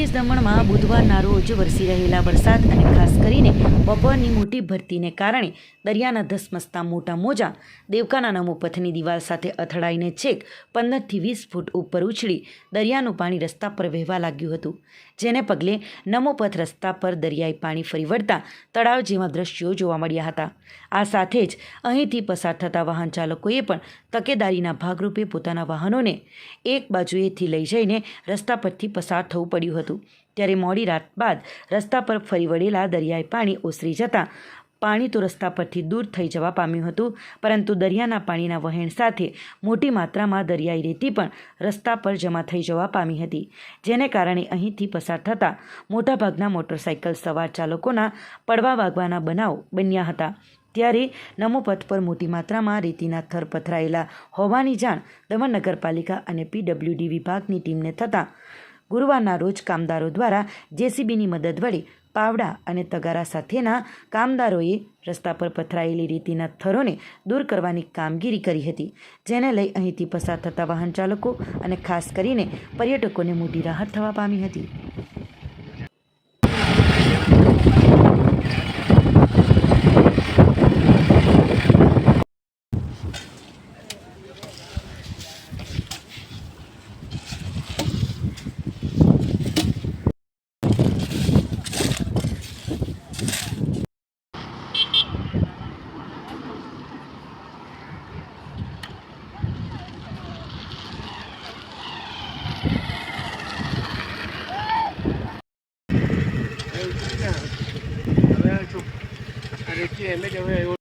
દીવ દમણમાં બુધવારના રોજ વરસી રહેલા વરસાદ અને ખાસ કરીને બપોરની મોટી ભરતીને કારણે દરિયાના ધસમસતા મોટા મોજા દેવકાના નમોપથની દિવાલ સાથે અથડાઈને છેક પંદરથી વીસ ફૂટ ઉપર ઉછળી દરિયાનું પાણી રસ્તા પર વહેવા લાગ્યું હતું જેને પગલે નમોપથ રસ્તા પર દરિયાઈ પાણી ફરી વળતા તળાવ જેવા દ્રશ્યો જોવા મળ્યા હતા આ સાથે જ અહીંથી પસાર થતા વાહન ચાલકોએ પણ તકેદારીના ભાગરૂપે પોતાના વાહનોને એક બાજુએથી લઈ જઈને રસ્તા પરથી પસાર થવું પડ્યું હતું ત્યારે મોડી રાત બાદ રસ્તા પર ફરી વળેલા દરિયાઈ પાણી ઓસરી જતાં પાણી તો રસ્તા પરથી દૂર થઈ જવા પામ્યું હતું, પરંતુ દરિયાના પાણીના વહેણ સાથે મોટી માત્રામાં દરિયાઈ રેતી પણ રસ્તા પર જમા થઈ જવા પામી હતી, જેને કારણે અહીંથી પસાર થતા મોટાભાગના મોટરસાઇકલ સવાર ચાલકોના પડવા વાગવાના બનાવ બન્યા હતા. ત્યારે નમોપથ પર મોટી માત્રામાં રેતીના થર પથરાયેલા હોવાની જાણ દમણ નગરપાલિકા અને પીડબ્લ્યુડી વિભાગની ટીમને થતાં ગુરુવારના રોજ કામદારો દ્વારા જેસીબીની મદદ વડે પાવડા અને તગારા સાથેના કામદારોએ રસ્તા પર પથરાયેલી રેતીના થરોને દૂર કરવાની કામગીરી કરી હતી, જેને લઈ અહીંથી પસાર થતા વાહન ચાલકો અને ખાસ કરીને પર્યટકોને મોટી રાહત થવા પામી હતી. હવે શું? આ રેતી એમ જ હવે